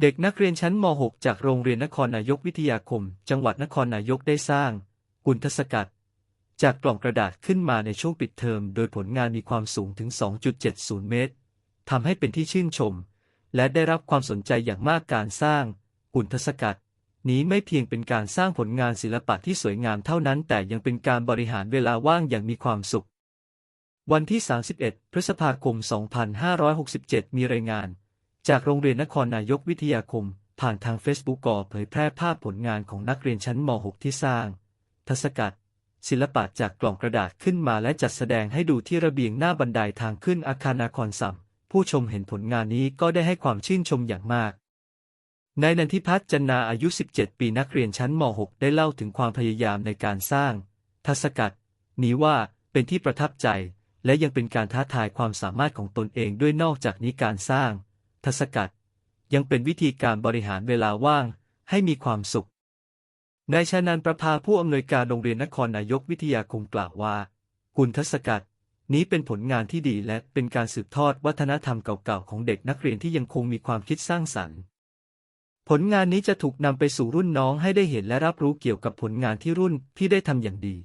เด็กนักเรียนชั้นม .6 จากโรงเรียนนครนายกวิทยาคม จังหวัดนครนายกได้สร้างกุนทศกัดจากกล่องกระดาษขึ้นมาในช่วงปิดเทอม โดยผลงานมีความสูงถึง 2.70 เมตร ทำให้เป็นที่ชื่นชม และได้รับความสนใจอย่างมากการสร้างกุนทศกัดนี้ไม่เพียงเป็นการสร้างผลงานศิลปะที่สวยงามเท่านั้น แต่ยังเป็นการบริหารเวลาว่างอย่างมีความสุข วันที่ 31 พฤษภาคม 2567 มีรายงาน จากโรงเรียนนครนายกวิทยาคม ผ่านทางเฟซบุ๊กก่อเผยแพร่ภาพผลงานของนักเรียนชั้นม .6 ที่สร้างทศกัดศิลปะจากกล่องกระดาษขึ้นมาและจัดแสดงให้ดูที่ระเบียงหน้าบันไดทางขึ้นอาคารนาครสัมผู้ชมเห็นผลงานนี้ก็ได้ให้ความชื่นชมอย่างมาก นายนันทิพัฒน์จันนาอายุ 17 ปีนักเรียนชั้นม .6 ได้เล่าถึงความพยายามในการสร้างทศกัดนี้ว่าเป็นที่ประทับใจ และยังเป็นการท้าทายความสามารถของตนเองด้วยนอกจากนี้การสร้าง ทศกัดยังเป็นวิธีการบริหารเวลาว่างให้มีความสุข นายชานันประภาผู้อำนวยการโรงเรียนนครนายกวิทยาคมกล่าวว่ากุลทศกัดนี้เป็นผลงานที่ดีและเป็นการสืบทอดวัฒนธรรมเก่าๆของเด็กนักเรียนที่ยังคงมีความคิดสร้างสรรค์ ผลงานนี้จะถูกนำไปสู่รุ่นน้องให้ได้เห็นและรับรู้เกี่ยวกับผลงานที่รุ่นที่ได้ทำอย่างดี